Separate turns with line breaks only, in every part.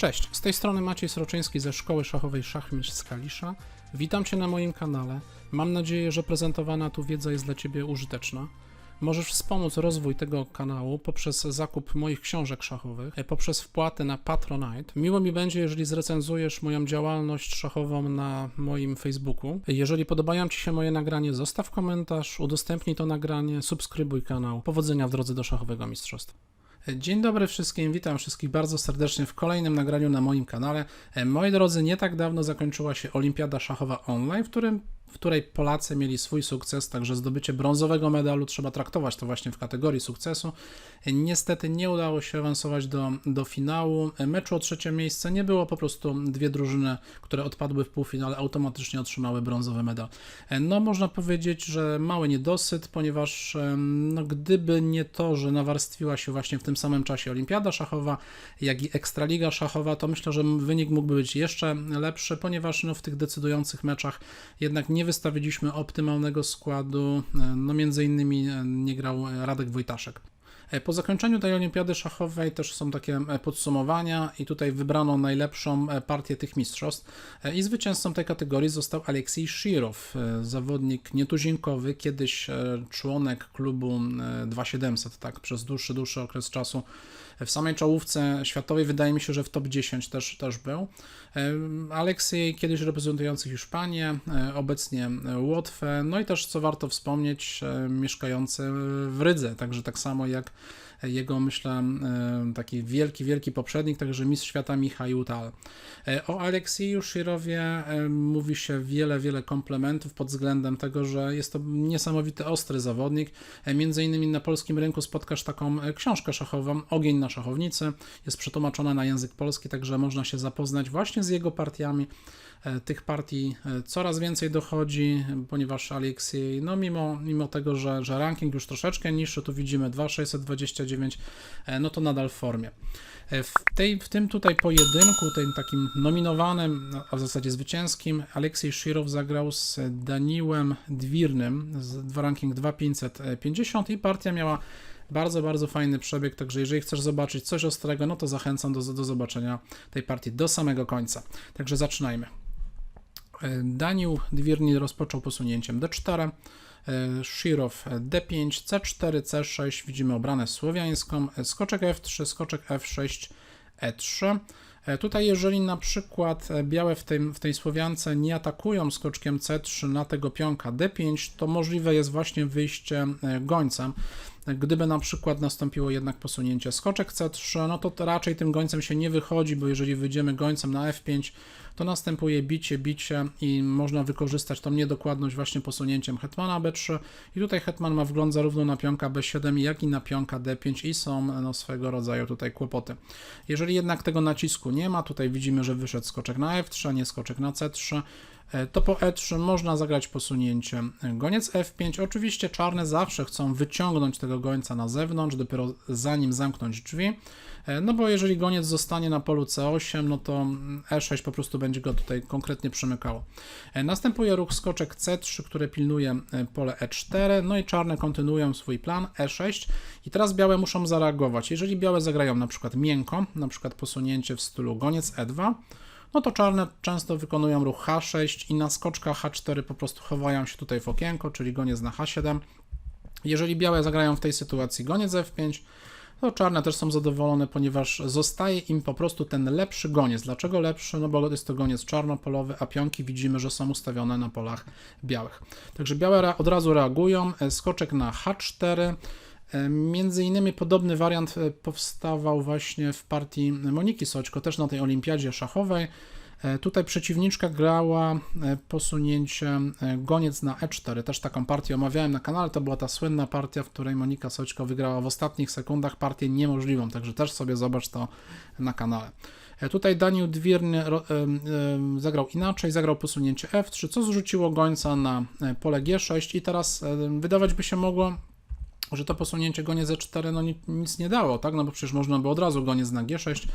Cześć, z tej strony Maciej Sroczyński ze Szkoły Szachowej Szachmistrz z Kalisza. Witam Cię na moim kanale. Mam nadzieję, że prezentowana tu wiedza jest dla Ciebie użyteczna. Możesz wspomóc rozwój tego kanału poprzez zakup moich książek szachowych, e, poprzez wpłatę na Patronite. Miło mi będzie, jeżeli zrecenzujesz moją działalność szachową na moim Facebooku. Jeżeli podobają Ci się moje nagranie, zostaw komentarz, udostępnij to nagranie, subskrybuj kanał. Powodzenia w drodze do szachowego mistrzostwa. Dzień dobry wszystkim, witam wszystkich bardzo serdecznie w kolejnym nagraniu na moim kanale. E, Moi drodzy, nie tak dawno zakończyła się Olimpiada Szachowa Online, w, którym, w której Polacy mieli swój sukces, także zdobycie brązowego medalu trzeba traktować to właśnie w kategorii sukcesu. Niestety nie udało się awansować do, do finału. Meczu o trzecie miejsce nie było, po prostu dwie drużyny, które odpadły w półfinale, automatycznie otrzymały brązowy medal. No, można powiedzieć, że mały niedosyt, ponieważ no, gdyby nie to, że nawarstwiła się właśnie w tym samym czasie Olimpiada Szachowa, jak i Ekstraliga Szachowa, to myślę, że wynik mógłby być jeszcze lepszy, ponieważ no, w tych decydujących meczach jednak nie wystawiliśmy optymalnego składu. E, No, między innymi e, nie grał Radek Wojtaszek. E, Po zakończeniu tej olimpiady szachowej też są takie e, podsumowania i tutaj wybrano najlepszą e, partię tych mistrzostw E, i zwycięzcą tej kategorii został Aleksiej Shirow, e, zawodnik nietuzinkowy, kiedyś e, członek klubu e, 2700, tak, przez dłuższy, dłuższy okres czasu w samej czołówce światowej, wydaje mi się, że w top 10 też, też był. Aleksiej kiedyś reprezentujący Hiszpanię, e, obecnie Łotwę, no i też co warto wspomnieć, e, mieszkający w Rydze, także tak samo jak jego, myślę, taki wielki, wielki poprzednik, także mistrz świata Michał Tal. E, O Aleksieju Shirowie e, mówi się wiele, wiele komplementów pod względem tego, że jest to niesamowity, ostry zawodnik. E, Między innymi na polskim rynku spotkasz taką e, książkę szachową, Ogień na szachownicy. Jest przetłumaczona na język polski, także można się zapoznać właśnie z jego partiami. E, Tych partii e, coraz więcej dochodzi, ponieważ Aleksiej, no mimo, mimo tego, że, że ranking już troszeczkę niższy, tu widzimy 2,629, e, no to nadal w formie. W, tej, w tym tutaj pojedynku, tym takim nominowanym, a w zasadzie zwycięskim, Aleksiej Shirow zagrał z Daniłem Dwirnym, z ranking 2,550 i partia miała bardzo, bardzo fajny przebieg, także jeżeli chcesz zobaczyć coś ostrego, no to zachęcam do, do zobaczenia tej partii do samego końca. Także zaczynajmy. E, Daniel Dwirny rozpoczął posunięciem D4, e, Shirow D5, C4, C6, widzimy obranę słowiańską, e, skoczek F3, skoczek F6, E3. E, Tutaj, jeżeli na przykład białe w, tym, w tej Słowiance nie atakują skoczkiem C3 na tego pionka D5, to możliwe jest właśnie wyjście gońcem. Gdyby na przykład nastąpiło jednak posunięcie skoczek C3, no to, raczej tym gońcem się nie wychodzi, bo jeżeli wyjdziemy gońcem na F5, to następuje bicie, bicie i można wykorzystać tą niedokładność właśnie posunięciem hetmana B3 i tutaj hetman ma wgląd zarówno na pionka B7, jak i na pionka D5 i są no, swego rodzaju tutaj kłopoty. Jeżeli jednak tego nacisku nie ma, tutaj widzimy, że wyszedł skoczek na F3, a nie skoczek na C3, e, to po E3 można zagrać posunięcie goniec F5. Oczywiście czarne zawsze chcą wyciągnąć tego gońca na zewnątrz, dopiero zanim zamknąć drzwi. E, No bo jeżeli goniec zostanie na polu C8, no to E6 po prostu będzie go tutaj konkretnie przymykało. E, Następuje ruch skoczek C3, który pilnuje e, pole E4, no i czarne kontynuują swój plan E6 i teraz białe muszą zareagować. Jeżeli białe zagrają na przykład miękko, na przykład posunięcie w stylu goniec E2, no to czarne często wykonują ruch H6 i na skoczkach H4 po prostu chowają się tutaj w okienko, czyli goniec na H7. Jeżeli białe zagrają w tej sytuacji goniec F5, to czarne też są zadowolone, ponieważ zostaje im po prostu ten lepszy goniec. Dlaczego lepszy? No bo jest to goniec czarnopolowy, a pionki widzimy, że są ustawione na polach białych. Także białe od razu reagują. E, Skoczek na H4. E, Między innymi podobny wariant e, powstawał właśnie w partii Moniki Soćko, też na tej olimpiadzie szachowej. E, Tutaj przeciwniczka grała posunięcie goniec na E4. Też taką partię omawiałem na kanale. To była ta słynna partia, w której Monika Soćko wygrała w ostatnich sekundach partię niemożliwą. Także też sobie zobacz to na kanale. Tutaj Daniel Dwirny zagrał inaczej, zagrał posunięcie F3, co zrzuciło gońca na pole G6 i teraz wydawać by się mogło, że to posunięcie goniec E4 no ni- nic nie dało, tak? No bo przecież można by od razu goniec na G6.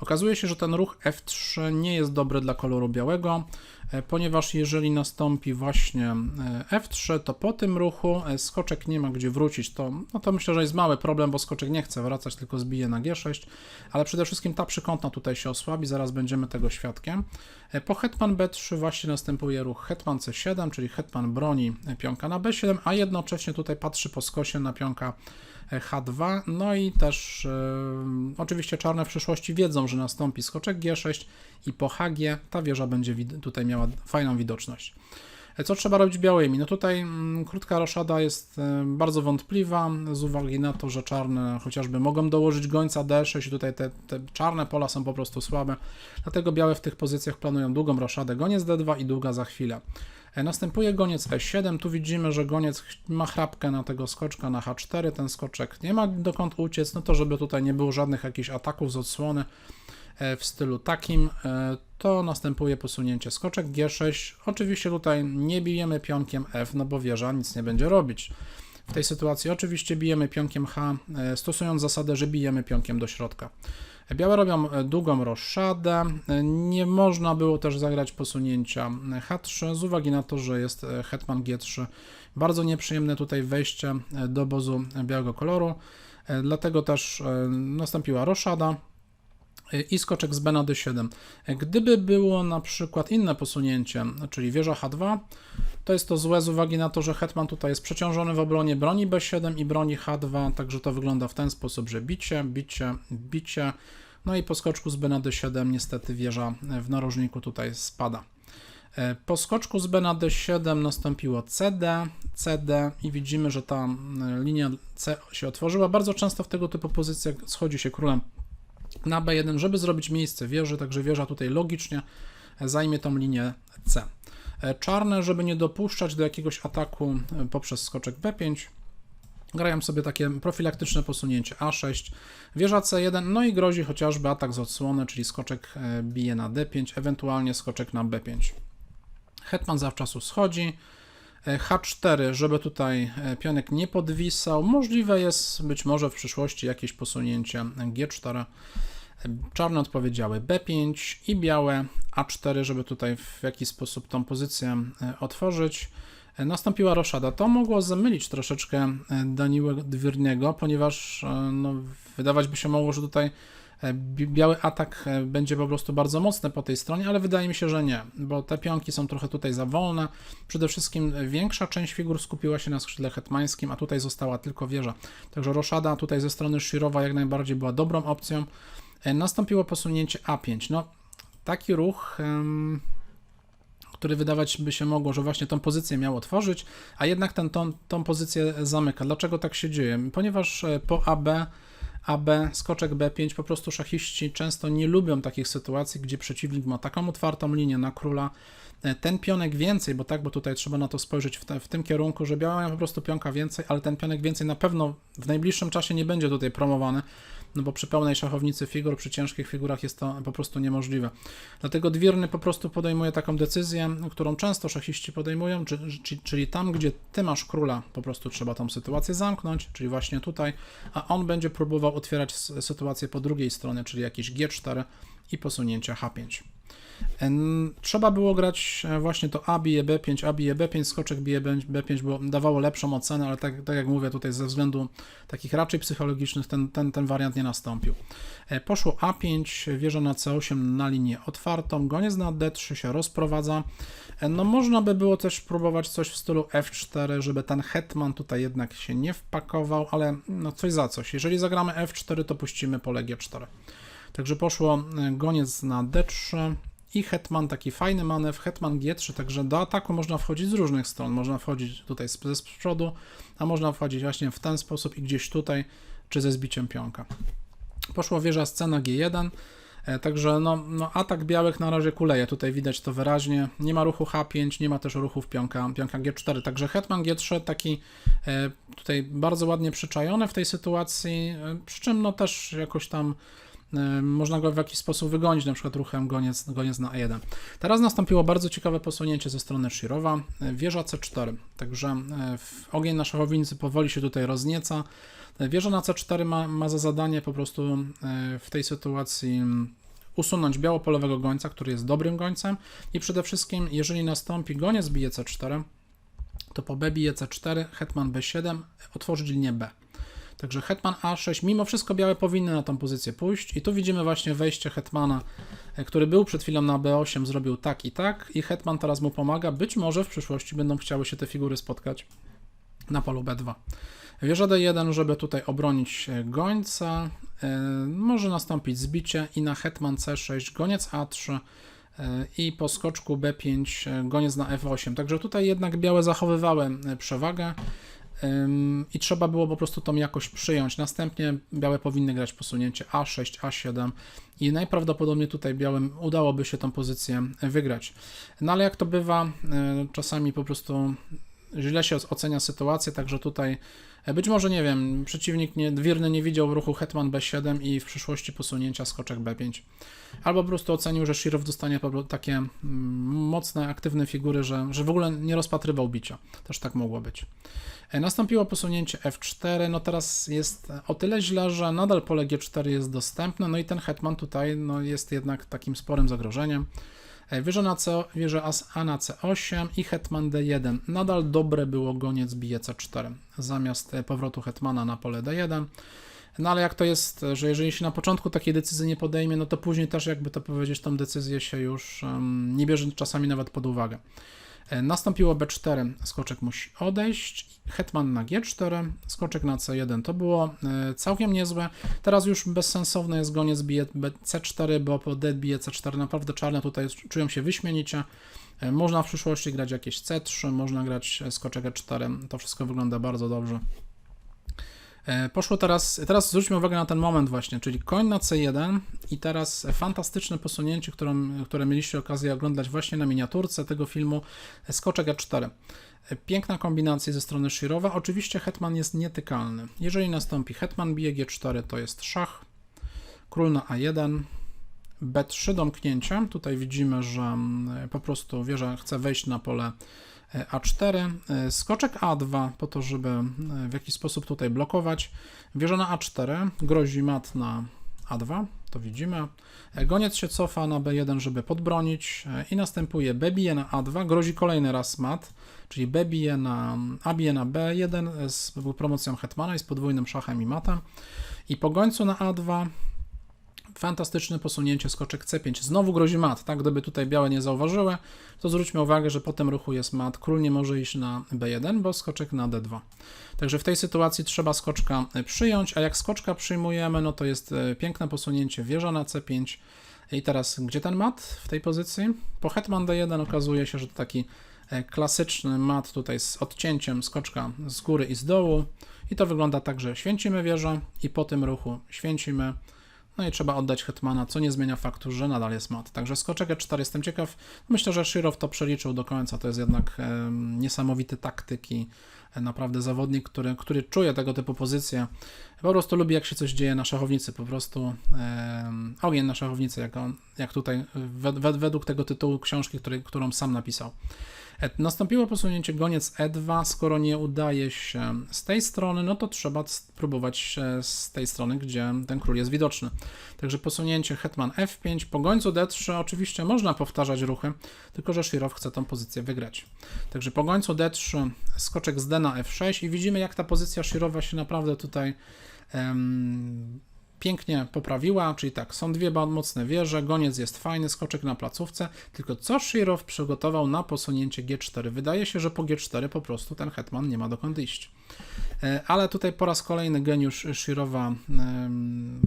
Okazuje się, że ten ruch F3 nie jest dobry dla koloru białego. E, ponieważ jeżeli nastąpi właśnie e, F3, to po tym ruchu e, skoczek nie ma gdzie wrócić. To, no to myślę, że jest mały problem, bo skoczek nie chce wracać, tylko zbije na G6, ale przede wszystkim ta przykątna tutaj się osłabi, zaraz będziemy tego świadkiem. Po hetman B3 właśnie następuje ruch hetman C7, czyli hetman broni pionka na B7, a jednocześnie tutaj patrzy po skosie na pionka e, H2. No i też oczywiście czarne w przyszłości wiedzą, że nastąpi skoczek G6 i po HG ta wieża będzie tutaj miała fajną widoczność. E, Co trzeba robić białymi? No tutaj mm, krótka roszada jest e, bardzo wątpliwa z uwagi na to, że czarne chociażby mogą dołożyć gońca D6 i tutaj te, te czarne pola są po prostu słabe, dlatego białe w tych pozycjach planują długą roszadę, goniec D2 i długa za chwilę. E, Następuje goniec E7, tu widzimy, że goniec ma chrapkę na tego skoczka na H4, ten skoczek nie ma dokąd uciec, no to żeby tutaj nie było żadnych jakichś ataków z odsłony w stylu takim, e, to następuje posunięcie skoczek G6. Oczywiście tutaj nie bijemy pionkiem F, no bo wieża nic nie będzie robić. W tej sytuacji oczywiście bijemy pionkiem H, e, stosując zasadę, że bijemy pionkiem do środka. Białe robią e, długą roszadę. E, Nie można było też zagrać posunięcia e, H3 z uwagi na to, że jest e, hetman G3. Bardzo nieprzyjemne tutaj wejście e, do obozu białego koloru. E, Dlatego też e, nastąpiła roszada e, i skoczek z B na D7. E, Gdyby było na przykład inne posunięcie, czyli wieża H2, to jest to złe z uwagi na to, że hetman tutaj jest przeciążony w obronie broni B7 i broni H2, także to wygląda w ten sposób, że bicie, bicie, bicie, no i po skoczku z B na D7 niestety wieża w narożniku tutaj spada. E, Po skoczku z B na D7 nastąpiło CD, CD i widzimy, że ta mm, linia C się otworzyła. Bardzo często w tego typu pozycjach schodzi się królem na B1, żeby zrobić miejsce wieży, także wieża tutaj logicznie zajmie tą linię C. E, Czarne, żeby nie dopuszczać do jakiegoś ataku e, poprzez skoczek B5, grają sobie takie profilaktyczne posunięcie A6, wieża C1, no i grozi chociażby atak z odsłony, czyli skoczek e, bije na D5, ewentualnie skoczek na B5. Hetman zawczasu schodzi. E, H4, żeby tutaj pionek nie podwisał. Możliwe jest być może w przyszłości jakieś posunięcie G4. Czarne odpowiedziały B5 i białe A4, żeby tutaj w jakiś sposób tą pozycję e, otworzyć. E, Nastąpiła roszada. To mogło zamylić troszeczkę e, Daniłę Dwirniego, ponieważ no, wydawać by się mogło, że tutaj bi- biały atak będzie po prostu bardzo mocny po tej stronie, ale wydaje mi się, że nie, bo te pionki są trochę tutaj za wolne. Przede wszystkim większa część figur skupiła się na skrzydle hetmańskim, a tutaj została tylko wieża. Także roszada tutaj ze strony Shirowa jak najbardziej była dobrą opcją. E, Nastąpiło posunięcie A5. No, taki ruch. który wydawać by się mogło, że właśnie tą pozycję miał otworzyć, a jednak ten, tą, tą pozycję zamyka. Dlaczego tak się dzieje? Ponieważ e, po AB, AB, skoczek B5, po prostu szachiści często nie lubią takich sytuacji, gdzie przeciwnik ma taką otwartą linię na króla, e, ten pionek więcej, bo tak, bo tutaj trzeba na to spojrzeć w, te, w tym kierunku, że białe mają po prostu pionka więcej, ale ten pionek więcej na pewno w najbliższym czasie nie będzie tutaj promowany, no bo przy pełnej szachownicy figur, przy ciężkich figurach jest to po prostu niemożliwe. Dlatego Dwirny po prostu podejmuje taką decyzję, którą często szachiści podejmują, czy, czy, czyli tam, gdzie ty masz króla, po prostu trzeba tą sytuację zamknąć, czyli właśnie tutaj, a on będzie próbował otwierać sytuację po drugiej stronie, czyli jakieś G4 i posunięcia H5. Em, Trzeba było grać e, właśnie to A bije B5, A bije B5, skoczek bije B- B5, bo dawało lepszą ocenę, ale tak, tak jak mówię tutaj ze względu takich raczej psychologicznych ten, ten, ten wariant nie nastąpił. E, Poszło A5, wieża na C8 na linię otwartą, goniec na D3 się rozprowadza. E, No można by było też próbować coś w stylu F4, żeby ten hetman tutaj jednak się nie wpakował, ale no coś za coś. Jeżeli zagramy F4, to puścimy pole G4. Także poszło e, goniec na D3 i hetman, taki fajny manewr, hetman G3, także do ataku można wchodzić z różnych stron. Można wchodzić tutaj z, z przodu, a można wchodzić właśnie w ten sposób i gdzieś tutaj, czy ze zbiciem pionka. Poszła wieża scena G1, e, także no, no atak białych na razie kuleje, tutaj widać to wyraźnie. Nie ma ruchu H5, nie ma też ruchów pionka, pionka G4, także hetman G3 taki e, tutaj bardzo ładnie przyczajony w tej sytuacji, przy czym no też jakoś tam można go w jakiś sposób wygonić, na przykład ruchem goniec, goniec na E1. Teraz nastąpiło bardzo ciekawe posunięcie ze strony Shirowa, e, wieża C4, także w ogień na szachownicy powoli się tutaj roznieca. E, Wieża na C4 ma, ma za zadanie po prostu w tej sytuacji mm, usunąć białopolowego gońca, który jest dobrym gońcem i przede wszystkim, jeżeli nastąpi goniec bije c4, to po b bije c4, hetman b7, otworzyć linię b. Także hetman a6, mimo wszystko białe powinny na tą pozycję pójść. I tu widzimy właśnie wejście hetmana, e, który był przed chwilą na b8, zrobił tak i tak. I hetman teraz mu pomaga, być może w przyszłości będą chciały się te figury spotkać na polu b2. Wieża d1, żeby tutaj obronić e, gońca, e, może nastąpić zbicie i na hetman c6, goniec a3 i po skoczku b5 goniec na f8. Także tutaj jednak białe zachowywały przewagę i trzeba było po prostu tą jakość przyjąć. Następnie białe powinny grać posunięcie A6, A7 i najprawdopodobniej tutaj białym udałoby się tą pozycję wygrać. No ale jak to bywa, e, czasami po prostu źle się ocenia sytuację, także tutaj być może, nie wiem, przeciwnik nie, wierny nie widział ruchu hetman b7 i w przyszłości posunięcia skoczek b5. Albo po prostu ocenił, że Shirow dostanie takie mm, mocne, aktywne figury, że, że w ogóle nie rozpatrywał bicia. Też tak mogło być. E, nastąpiło posunięcie F4, no teraz jest o tyle źle, że nadal pole G4 jest dostępne, no i ten hetman tutaj no, jest jednak takim sporym zagrożeniem. E, wieża, na C, wieża A na C8 i hetman D1. Nadal dobre było goniec bije C4 zamiast e, powrotu hetmana na pole D1. No ale jak to jest, że jeżeli się na początku takiej decyzji nie podejmie, no to później też jakby to powiedzieć, tą decyzję się już um, nie bierze czasami nawet pod uwagę. E, nastąpiło B4, skoczek musi odejść, hetman na G4, skoczek na C1 to było e, całkiem niezłe. Teraz już bezsensowne jest goniec bije C4, bo po D bije C4 naprawdę czarne tutaj czują się wyśmienicie. E, można w przyszłości grać jakieś C3, można grać skoczek E4, to wszystko wygląda bardzo dobrze. E, poszło teraz, teraz zwróćmy uwagę na ten moment właśnie, czyli koń na C1 i teraz fantastyczne posunięcie, którą, które mieliście okazję oglądać właśnie na miniaturce tego filmu, skoczek E4. E, piękna kombinacja ze strony Shirowa. Oczywiście hetman jest nietykalny. Jeżeli nastąpi hetman bije G4, to jest szach, król na A1, B3 domknięcie. Tutaj widzimy, że mm, po prostu wieża chce wejść na pole a4, e, skoczek A2 po to, żeby e, w jakiś sposób tutaj blokować. Wieża na A4, grozi mat na A2, to widzimy. E, goniec się cofa na B1, żeby podbronić i następuje B bije na A2, grozi kolejny raz mat, czyli B bije na, A bije na B1 z promocją hetmana i z podwójnym szachem i matem. I po gońcu na A2 Fantastyczne posunięcie skoczek C5. Znowu grozi mat, tak? Gdyby tutaj białe nie zauważyły, to zwróćmy uwagę, że po tym ruchu jest mat. Król nie może iść na B1, bo skoczek na D2. Także w tej sytuacji trzeba skoczka przyjąć, a jak skoczka przyjmujemy, no to jest e, piękne posunięcie wieża na C5. I teraz gdzie ten mat w tej pozycji? Po hetman D1 okazuje się, że to taki e, klasyczny mat tutaj z odcięciem skoczka z góry i z dołu. I to wygląda tak, że święcimy wieżę i po tym ruchu święcimy no i trzeba oddać hetmana, co nie zmienia faktu, że nadal jest mat. Także skoczek E4 jestem ciekaw. Myślę, że Shirow to przeliczył do końca. To jest jednak e, niesamowity taktyk i e, naprawdę zawodnik, który, który czuje tego typu pozycje. Po prostu lubi, jak się coś dzieje na szachownicy. Po prostu e, ogień na szachownicy, jak, on, jak tutaj wed, według tego tytułu książki, który, którą sam napisał. Nastąpiło posunięcie goniec E2. Skoro nie udaje się z tej strony, no to trzeba spróbować z tej strony, gdzie ten król jest widoczny. Także posunięcie hetman F5. Po gońcu D3 oczywiście można powtarzać ruchy, tylko że Shirow chce tą pozycję wygrać. Także po gońcu D3 skoczek z D na F6 i widzimy jak ta pozycja Shirowa się naprawdę tutaj um, pięknie poprawiła, czyli tak, są dwie mocne wieże, goniec jest fajny, skoczek na placówce, tylko co Shirow przygotował na posunięcie G4? Wydaje się, że po G4 po prostu ten hetman nie ma dokąd iść. E, ale tutaj po raz kolejny geniusz Shirowa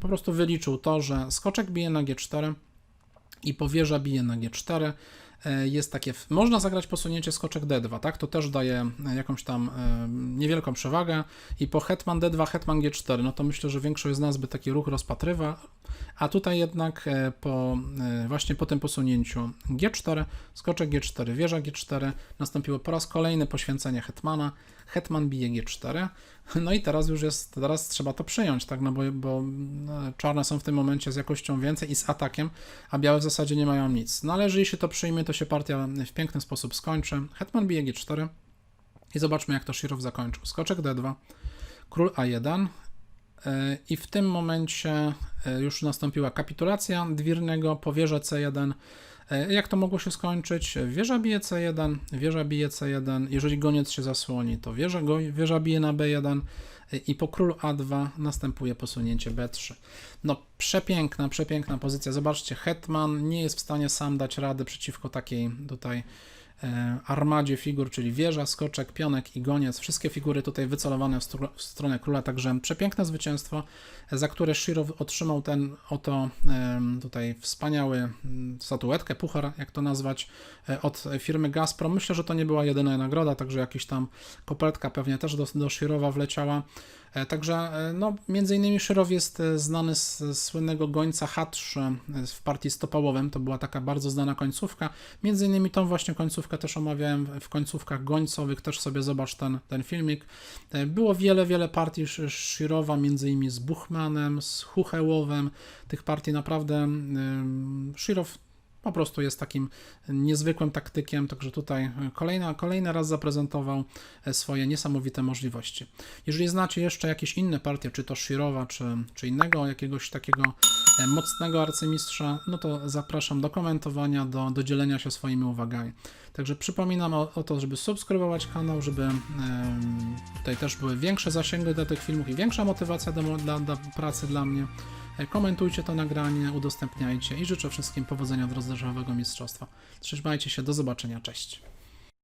po prostu wyliczył to, że skoczek bije na G4 i powierza bije na G4, E, jest takie, można zagrać posunięcie skoczek D2, tak? To też daje e, jakąś tam e, niewielką przewagę. I po hetman D2, hetman G4, no to myślę, że większość z nas by taki ruch rozpatrywa, a tutaj jednak po, właśnie po tym posunięciu G4, skoczek G4, wieża G4, nastąpiło po raz kolejny poświęcenie hetmana, hetman bije G4, no i teraz już jest, teraz trzeba to przyjąć, tak, no bo, bo no, czarne są w tym momencie z jakością więcej i z atakiem, a białe w zasadzie nie mają nic. No ale jeżeli się to przyjmie, to się partia w piękny sposób skończy. Hetman bije G4 i zobaczmy jak to Shirow zakończył. Skoczek D2, król A1, E, I w tym momencie e, już nastąpiła kapitulacja Dwirnego po wieży C1. E, Jak to mogło się skończyć? Wieża bije C1, wieża bije C1. Jeżeli goniec się zasłoni, to wieża, go, wieża bije na B1 e, i po królu A2 następuje posunięcie B3. No przepiękna, przepiękna pozycja. Zobaczcie, hetman nie jest w stanie sam dać rady przeciwko takiej tutaj armadzie figur, czyli wieża, skoczek, pionek i goniec. Wszystkie figury tutaj wycelowane w, w stronę króla, także przepiękne zwycięstwo, e, za które Shiro otrzymał ten oto em, tutaj wspaniały statuetkę, puchar, jak to nazwać, e, od firmy Gazprom. Myślę, że to nie była jedyna nagroda, także jakiś tam kopertka pewnie też do, do Shirowa wleciała. E, Także, e, no, między innymi Szyrow jest e, znany z, słynnego gońca H3 e, w partii stopałowym. To była taka bardzo znana końcówka. Między innymi tą właśnie końcówkę też omawiałem w- końcówkach gońcowych. Też sobie zobacz ten, ten filmik. Było wiele, wiele partii Szy- Szyrowa, między innymi z Buchmanem, z Huchełowem. Tych partii naprawdę ym, Szyrow po prostu jest takim niezwykłym taktykiem, także tutaj kolejna, kolejny raz zaprezentował e, swoje niesamowite możliwości. Jeżeli znacie jeszcze jakieś inne partie, czy to Shirowa, czy, czy innego jakiegoś takiego e, mocnego arcymistrza, no to zapraszam do komentowania, do, do dzielenia się swoimi uwagami. Także przypominam o, o to, żeby subskrybować kanał, żeby em, tutaj też były większe zasięgi do tych filmów i większa motywacja do, dla, dla pracy dla mnie. E, Komentujcie to nagranie, udostępniajcie i życzę wszystkim powodzenia w drodze żałowego mistrzostwa. Trzymajcie się, do zobaczenia, cześć.